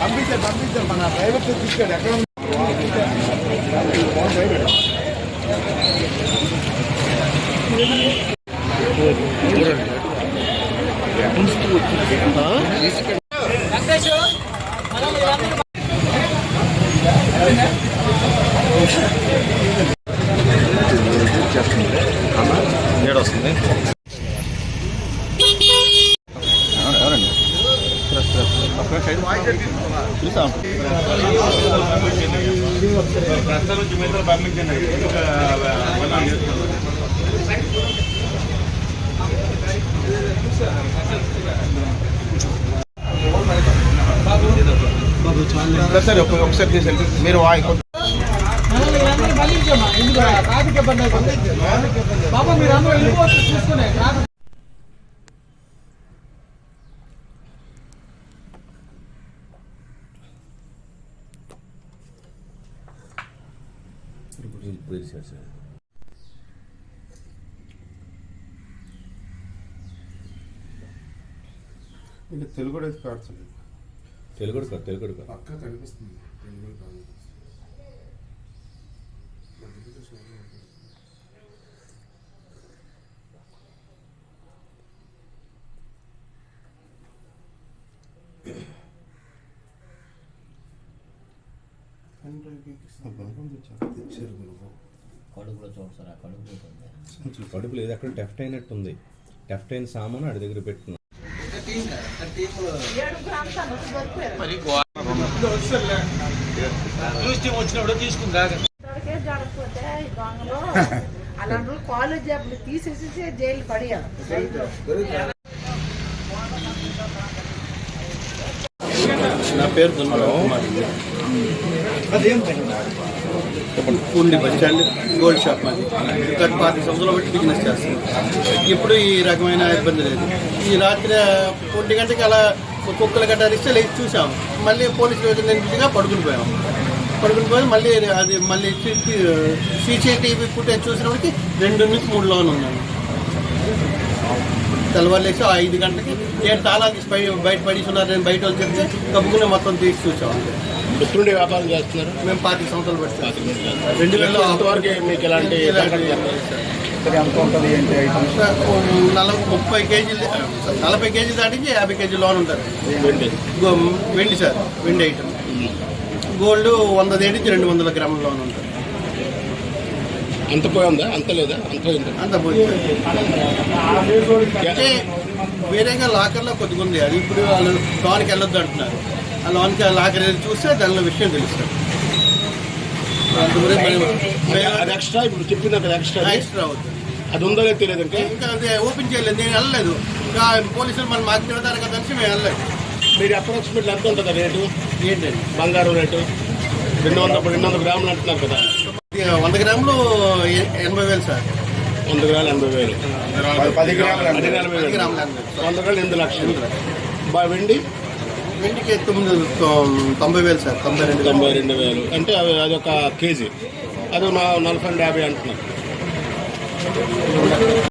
పంపించారు పంపించారు. మన డ్రైవర్ తీసుకెళ్ళి ఎక్కడ ఉంది? ఏడొస్తుంది? ఎవరండి? చూసాం. సరే ఒక- ఒకసారి చేసేయండి మీరు బాబా మీరు అందరూ వెళ్ళిపోవచ్చు చూసుకునే ట్రాఫిక్ ఇది తెలుగు కూడా కార్డ్స్ తెలుగుడు కాదు తెలుగుడు కాదు. పక్క కనిపిస్తుంది. తెలుగు కాదు. కడుపులో చూడు సార్ ఆ కడుపులో ఉంది? కడుపు లేదు అక్కడ టెఫ్ట్ అయినట్టు ఉంది టెఫ్ట్ అయిన సామాను ఆడి దగ్గర పెట్టుకున్నా. ఈ దొంగలు అలాంటి కాలేజ్ అప్పుడు తీసేసి జైలు పడేయాలి. నా పేరు దుర్మల పూర్ణి బస్ స్టాండ్ గోల్డ్ షాప్ మాది. గత పాతి సంవత్సరాలు బట్టి బిజినెస్ చేస్తాను ఇప్పుడు ఈ రకమైన ఇబ్బంది లేదు. ఈ రాత్రి ఒంటి గంటకి అలా కుక్కలు గట్ట ఇస్తే లేచి చూసాం. మళ్ళీ పోలీసులు నేను బిజీగా పడుకుని పోయాం. పడుకుని పోయి మళ్ళీ అది మళ్ళీ సీసీటీవీ ఫుటేజ్ చూసినప్పటికి రెండు నుంచి మూడు లోన్ ఉన్నాను తెల్లవారులేసి ఐదు గంటలకి ఏడు తాళాలు తీసి బయట బయట ఉన్నారు. నేను బయట వాళ్ళు చెప్తే కప్పుకుని మొత్తం తీసి చూసాం. ఎటువంటి వ్యాపారం చేస్తున్నారు? మేము పాతి సంవత్సరాలు పెట్టి రెండు వేల అంతవరకు మీకు ఎలాంటి నలభై ముప్పై కేజీలు నలభై కేజీ దాటికి యాభై కేజీ లోన్ ఉంటుంది. వెండి. సార్ వెండి ఐటమ్. గోల్డ్ వంద దేటికి రెండు వందల గ్రాముల లోన్ ఉంటుంది. అంత పోయిందా అంత లేదా? అంత పోయిందా అంత పోయింది అంటే వేరేగా లాకర్లో కొద్దిగా ఉంది. అది ఇప్పుడు వాళ్ళు లోన్కి వెళ్ళొద్దు అంటున్నారు. లోన్కి ఆ లాకర్ చూస్తే దానిలో విషయం తెలుస్తుంది. అందు ఎక్స్ట్రా ఇప్పుడు చెప్పింది అక్కడ ఎక్స్ట్రా ఎక్స్ట్రా అవుతుంది. అది ఉందో లేదో తెలియదు ఇంకా? ఇంకా అదే ఓపెన్ చేయలేదు నేను వెళ్ళలేదు. ఇంకా పోలీసులు మనం మాకు తిడతారు కదా అని మేము వెళ్ళలేదు. మీరు అప్రాక్సిమేట్ ఎంత ఉంటుంది రేటు ఏంటండి బంగారం రేటు రెండు వందల రెండు వందల గ్రాములు అంటున్నారు కదా. వంద గ్రాములు ఎనభై వేలు సార్. వంద గ్రాములు ఎనభై వేలు. పది గ్రాములు. వంద గ్రాములు ఎనిమిది లక్షలు. బా వెండి? వెండికి తొమ్మిది తొంభై వేలు సార్ తొంభై రెండు తొంభై రెండు వేలు. అంటే అవి అదొక కేజీ. అది నా- నలభై యాభై అంటున్నారు